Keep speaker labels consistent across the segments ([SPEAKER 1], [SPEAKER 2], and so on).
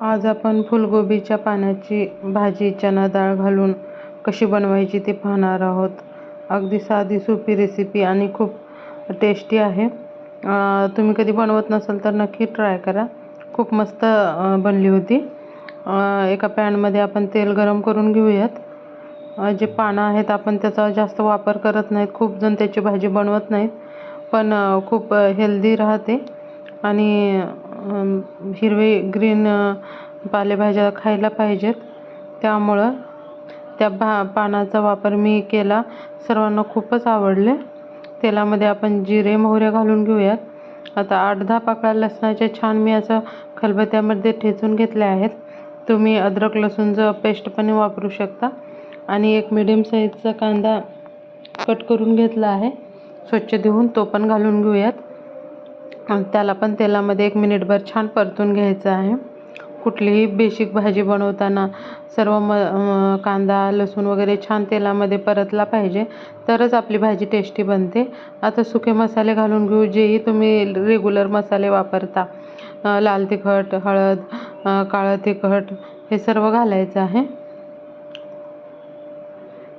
[SPEAKER 1] आज आपण फुलगोबीच्या पानाची भाजी चना डाळ घालून कशी बनवायची ते पाहणार आहोत. अगदी साधी सोपी रेसिपी आणि खूप टेस्टी आहे. तुम्ही कधी बनवत नसाल तर नक्की ट्राय करा. खूप मस्त बनली होती. एका पॅनमध्ये आपण तेल गरम करून घेऊयात. जे पानं आहेत आपण त्याचा जास्त वापर करत नाहीत. खूप जण त्याची भाजी बनवत नाहीत. पण खूप हेल्दी राहते. आणि हिरवे ग्रीन पालेभाज्या खायला पाहिजेत. त्यामुळं त्या भा पानाचा वापर मी केला. सर्वांना खूपच आवडले. तेलामध्ये आपण जिरे मोहरे घालून घेऊयात. आता आठ दहा पाकळ्या लसणाच्या छान मी असं खलबत्त्यामध्ये ठेचून घेतल्या आहेत. तुम्ही अद्रक लसूणचं पेस्ट पण वापरू शकता. आणि एक मिडियम साईजचा कांदा कट करून घेतला आहे. स्वच्छ धुवून तो पण घालून घेऊयात. आणि त्याला पण तेलामध्ये एक मिनिटभर छान परतून घ्यायचं आहे. कुठलीही बेसिक भाजी बनवताना सर्व म कांदा लसूण वगैरे छान तेलामध्ये परतला पाहिजे तरच आपली भाजी टेस्टी बनते. आता सुके मसाले घालून घेऊ जेही तुम्ही रेग्युलर मसाले वापरता. लाल तिखट हळद काळं तिखट हे सर्व घालायचं आहे.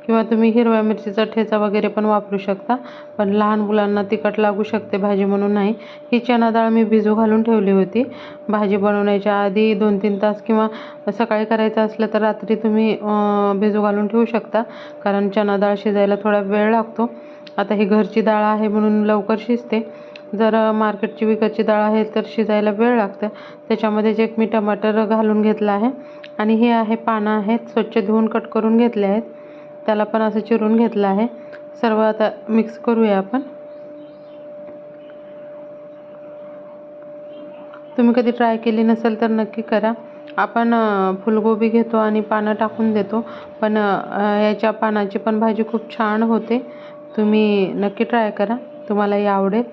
[SPEAKER 1] किंवा तुम्ही हिरव्या मिरचीचा ठेचा वगैरे पण वापरू शकता पण लहान मुलांना तिखट लागू शकते भाजी म्हणून नाही. ही चना डाळ मी भिजू घालून ठेवली होती. भाजी बनवण्याच्या आधी दोन तीन तास किंवा सकाळी करायचं असलं तर रात्री तुम्ही भिजू घालून ठेवू शकता कारण चना डाळ शिजायला थोडा वेळ लागतो. आता ही घरची डाळ आहे म्हणून लवकर शिजते. जर मार्केटची विकतची डाळ आहे तर शिजायला वेळ लागतं. त्याच्यामध्येच एक मी टमाटर घालून घेतला आहे आणि हे आहे पानं आहेत स्वच्छ धुवून कट करून घेतले आहेत. त्याला पण असं चिरून घेतलं आहे. सर्व आता मिक्स करूया आपण. तुम्ही कधी ट्राय केली नसेल तर नक्की करा. आपण फुलगोबी घेतो आणि पानं टाकून देतो. पण याच्या पानाची पण भाजी खूप छान होते. तुम्ही नक्की ट्राय करा. तुम्हालाही आवडेल.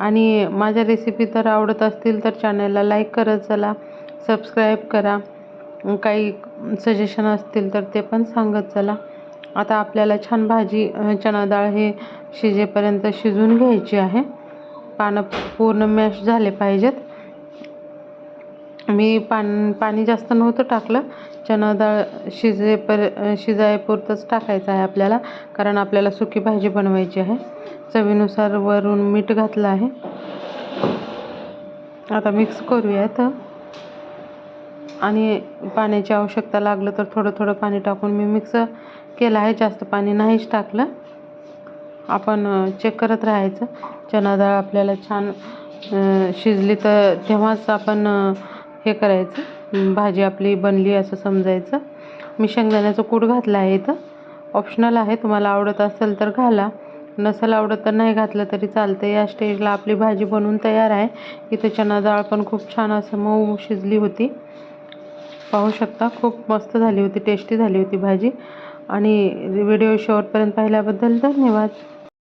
[SPEAKER 1] आणि माझ्या रेसिपी तर आवडत असतील तर चॅनलला लाईक करत चला. सबस्क्राईब करा. काही सजेशन असतील तर ते पण सांगत चला. आता आपल्याला छान भाजी चणा डाळ हे शिजेपर्यंत शिजवून घ्यायची आहे. पानं पूर्ण मॅश झाले पाहिजेत. मी पान पाणी जास्त नव्हतं टाकलं. चणा डाळ शिजेपर शिजायपुरतंच टाकायचं आहे आपल्याला कारण आपल्याला सुकी भाजी बनवायची आहे. चवीनुसार वरून मीठ घातलं आहे. आता मिक्स करूयात. आणि पाण्याची आवश्यकता लागलं तर थोडं थोडं पाणी टाकून मी मिक्स केलं आहे. जास्त पाणी नाहीच टाकलं. आपण चेक करत राहायचं. चणा डाळ आपल्याला छान शिजली तर तेव्हाच आपण हे करायचं. भाजी आपली बनली असं समजायचं. मी शेंगदाण्याचं कूट घातलं आहे इथं. ऑप्शनल आहे. तुम्हाला आवडत असेल तर घाला. नसेल आवडत तर नाही घातलं तरी चालतं या स्टेजला आपली भाजी बनवून तयार आहे. इथं चणा डाळ पण खूप छान असं मऊ शिजली होती. पाहू शकता. खूप मस्त झाली होती टेस्टी झाली होती भाजी. आणि व्हिडिओ शेवटपर्यंत पाहिल्याबद्दल धन्यवाद.